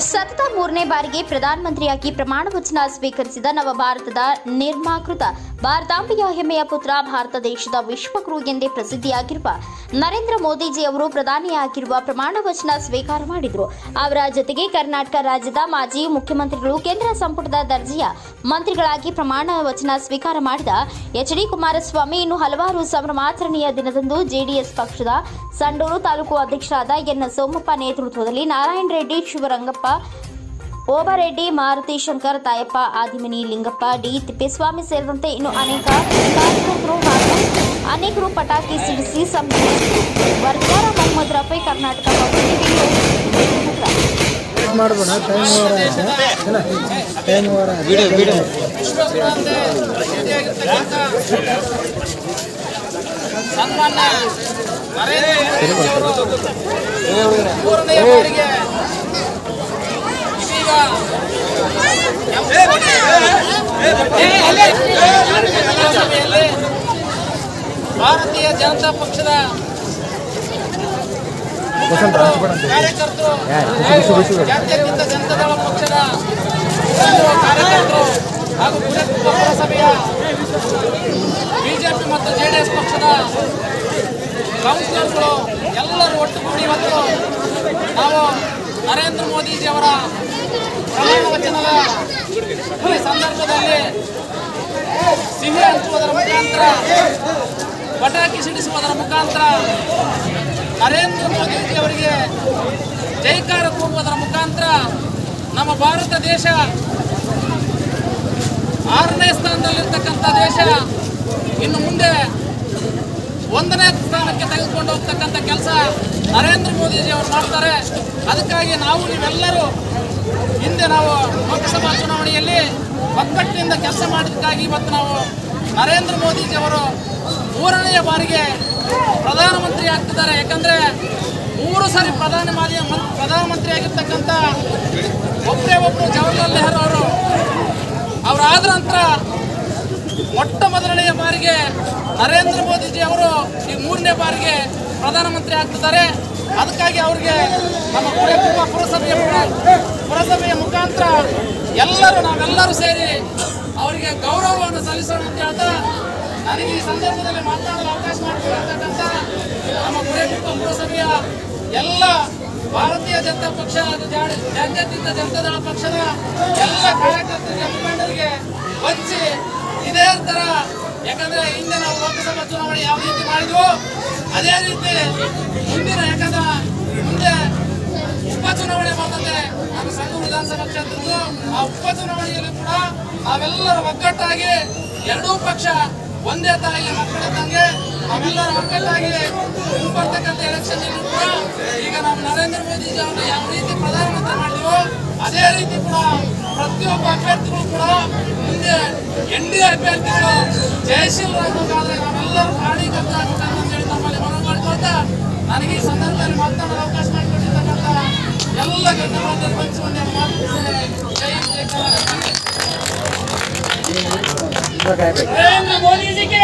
ಸತತ ಮೂರನೇ ಬಾರಿಗೆ ಪ್ರಧಾನಮಂತ್ರಿಯಾಗಿ ಪ್ರಮಾಣ ವಚನ ಸ್ವೀಕರಿಸಿದ ನವ ಭಾರತದ ನಿರ್ಮಾಕೃತ ಭಾರತಾಂಬೆಯ ಹೆಮ್ಮೆಯ ಪುತ್ರ ಭಾರತ ದೇಶದ ವಿಶ್ವಗುರು ಎಂದೇ ಪ್ರಸಿದ್ಧಿಯಾಗಿರುವ ನರೇಂದ್ರ ಮೋದಿಜಿ ಅವರು ಪ್ರಧಾನಿಯಾಗಿರುವ ಪ್ರಮಾಣ ವಚನ ಸ್ವೀಕಾರ ಮಾಡಿದರು. ಅವರ ಜೊತೆಗೆ ಕರ್ನಾಟಕ ರಾಜ್ಯದ ಮಾಜಿ ಮುಖ್ಯಮಂತ್ರಿಗಳು ಕೇಂದ್ರ ಸಂಪುಟದ ದರ್ಜೆಯ ಮಂತ್ರಿಗಳಾಗಿ ಪ್ರಮಾಣ ವಚನ ಸ್ವೀಕಾರ ಮಾಡಿದ ಎಚ್ ಡಿ ಕುಮಾರಸ್ವಾಮಿ ಇನ್ನು ಹಲವಾರು ಸಂಭ್ರಮಾಚರಣೆಯ ದಿನದಂದು ಜೆಡಿಎಸ್ ಪಕ್ಷದ ಸಂಡೂರು ತಾಲೂಕು ಅಧ್ಯಕ್ಷರಾದ ಎನ್ ಸೋಮಪ್ಪ ನೇತೃತ್ವದಲ್ಲಿ ನಾರಾಯಣ ರೆಡ್ಡಿ ಶಿವರಂಗಪ್ಪ ಓಬರೆಡ್ಡಿ ಮಾರುತಿ ಶಂಕರ್ ತಾಯಪ್ಪ ಆದಿಮನಿ ಲಿಂಗಪ್ಪ ಡಿ ತಿಪ್ಪೇಸ್ವಾಮಿ ಸೇರಿದಂತೆ ಇನ್ನು ಅನೇಕ ಹಾಗೂ ಅನೇಕರು ಪಟಾಕಿ ಸಿಡಿಸಿ ಸಂಭ್ರಮ ವರ್ಗಾರ ಮೊಹಮ್ಮದ್ ರಫೈ ಕರ್ನಾಟಕ. ಮಾಡ್ಬೋಣ ಅವರು ಮೂರನೇ ಬಾರಿಗೆ ಇದೀಗ ಸಭೆಯಲ್ಲಿ ಭಾರತೀಯ ಜನತಾ ಪಕ್ಷದ ಕಾರ್ಯಕರ್ತರು ಜಾತ್ಯತೀತ ಜನತಾದಳ ಪಕ್ಷದ ಕಾರ್ಯಕರ್ತರು ಹಾಗೂ ಪುರಸಭೆಯ ಬಿಜೆಪಿ ಮತ್ತು ಜೆಡಿಎಸ್ ಪಕ್ಷದ ಕೌನ್ಸಿಲರ್ಗಳು ಎಲ್ಲರೂ ಒಟ್ಟುಗೂಡಿ ಮತ್ತು ನಾವು ನರೇಂದ್ರ ಮೋದಿಜಿಯವರ ಪ್ರಮಾಣ ವಚನದ ಈ ಸಂದರ್ಭದಲ್ಲಿ ಸಿಹಿ ಹಂಚುವುದರ ಮುಖಾಂತರ ಪಟಾಕಿ ಸಿಡಿಸುವುದರ ಮುಖಾಂತರ ನರೇಂದ್ರ ಮೋದಿಜಿಯವರಿಗೆ ಜೈಕಾರ ಕೂಗುವುದರ ಮುಖಾಂತರ ನಮ್ಮ ಭಾರತ ದೇಶ ಆರನೇ ಸ್ಥಾನದಲ್ಲಿರ್ತಕ್ಕಂಥ ದೇಶ. ಇನ್ನು ಮುಂದೆ ಒಂದನೇ ಸ್ಥಾನಕ್ಕೆ ತೆಗೆದುಕೊಂಡು ಹೋಗ್ತಕ್ಕಂಥ ಕೆಲಸ ನರೇಂದ್ರ ಮೋದಿಜಿ ಅವರು ಮಾಡ್ತಾರೆ. ಅದಕ್ಕಾಗಿ ನಾವು ನೀವೆಲ್ಲರೂ ಹಿಂದೆ ನಾವು ಲೋಕಸಭಾ ಚುನಾವಣೆಯಲ್ಲಿ ಒಗ್ಗಟ್ಟಿನಿಂದ ಕೆಲಸ ಮಾಡಿದ್ದಕ್ಕಾಗಿ ಇವತ್ತು ನಾವು ನರೇಂದ್ರ ಮೋದಿಜಿ ಅವರು ಮೂರನೆಯ ಬಾರಿಗೆ ಪ್ರಧಾನಮಂತ್ರಿ ಆಗ್ತಿದ್ದಾರೆ. ಯಾಕಂದರೆ ಮೂರು ಸಾರಿ ಪ್ರಧಾನಿ ಮಾದಿ ಪ್ರಧಾನಮಂತ್ರಿ ಆಗಿರ್ತಕ್ಕಂಥ ಒಬ್ಬರೇ ಒಬ್ಬರು ಜವಾಹರ್ಲಾಲ್ ನೆಹರು ಅವರು ಅವರಾದ ನಂತರ ಮೊಟ್ಟ ಮೊದಲನೆಯ ಬಾರಿಗೆ ನರೇಂದ್ರ ಮೋದಿಜಿ ಅವರು ಈ ಮೂರನೇ ಬಾರಿಗೆ ಪ್ರಧಾನಮಂತ್ರಿ ಆಗ್ತಿದ್ದಾರೆ. ಅದಕ್ಕಾಗಿ ಅವರಿಗೆ ನಮ್ಮ ಕುಟುಂಬ ಪುರಸಭೆಯ ಪುರಸಭೆಯ ಮುಖಾಂತರ ಎಲ್ಲರೂ ನಾವೆಲ್ಲರೂ ಸೇರಿ ಅವರಿಗೆ ಗೌರವವನ್ನು ಸಲ್ಲಿಸೋಣ ಅಂತ ಹೇಳ್ತಾ ನನಗೆ ಈ ಸಂದರ್ಭದಲ್ಲಿ ಮಾತನಾಡಲು ಅವಕಾಶ ಮಾಡಿಕೊಟ್ಟಿರ್ತಕ್ಕಂಥ ನಮ್ಮ ಕುಟುಂಬ ಪುರಸಭೆಯ ಎಲ್ಲ ಭಾರತೀಯ ಜನತಾ ಪಕ್ಷ ಹಾಗೂ ಜನತಾ ಜನತಾದಳ ಪಕ್ಷದ ಎಲ್ಲ ಕಾರ್ಯಕರ್ತರಿಗೆ, ಮುಖಂಡರಿಗೆ ವಂಚಿ ಇದೇ ತರ ಯಾಕಂದ್ರೆ ಹಿಂದೆ ನಾವು ಲೋಕಸಭಾ ಚುನಾವಣೆ ಯಾವ ರೀತಿ ಮಾಡಿದ್ವು ಅದೇ ರೀತಿ ಮುಂದಿನ ಯಾಕಂದ್ರೆ ಮುಂದೆ ಉಪಚುನಾವಣೆ ಬರ್ತದೆ ನಮ್ಮ ಸಂಘ ವಿಧಾನಸಭಾ ಕ್ಷೇತ್ರದ್ದು. ಆ ಉಪಚುನಾವಣೆಯಲ್ಲಿ ಕೂಡ ನಾವೆಲ್ಲರ ಒಗ್ಗಟ್ಟಾಗಿ ಎರಡೂ ಪಕ್ಷ ಒಂದೇ ತಾಯಿ ಮಕ್ಕಳಿದ್ದಂಗೆ ನಾವೆಲ್ಲರ ಒಗ್ಗಟ್ಟಾಗಿ ಬರ್ತಕ್ಕಂಥ ಎಲೆಕ್ಷನ್ ಕೂಡ ಈಗ ನಾವು ನರೇಂದ್ರ ಮೋದಿ ಅವರು ಯಾವ ರೀತಿ ಪ್ರಧಾನಮಂತ್ರಿ ಮಾಡಿದ್ವೋ ಅದೇ ರೀತಿ ಕೂಡ ಪ್ರತಿಯೊಬ್ಬ ಅಭ್ಯರ್ಥಿಗಳು ಕೂಡ ಮುಂದೆ ಎನ್ ಡಿ ಅಭ್ಯರ್ಥಿಗಳು ಜಯಶೀಲರಾಗಬೇಕಾದ್ರೆ ನಾವೆಲ್ಲರೂ ಕಾರ್ಯಕರ್ತ ಆಗ್ಬೇಕಂತ ಹೇಳಿ ನಮ್ಮಲ್ಲಿ ಮನವಿ ಮಾಡ್ಕೊಳ್ತಾ ನನಗೆ ಈ ಸಂದರ್ಭದಲ್ಲಿ ಮಾತನಾಡಲು ಅವಕಾಶ ಮಾಡಿಕೊಟ್ಟಿರ್ತಕ್ಕಂಥ ಎಲ್ಲ ಗಣ್ಯವಾದ ಪಂಚಮಂದಿ ಮಾತು ಜೈ ಜೈ ಕರ್ನಾಟಕ. ನರೇಂದ್ರ ಮೋದಿ ಜಿ ಕೆ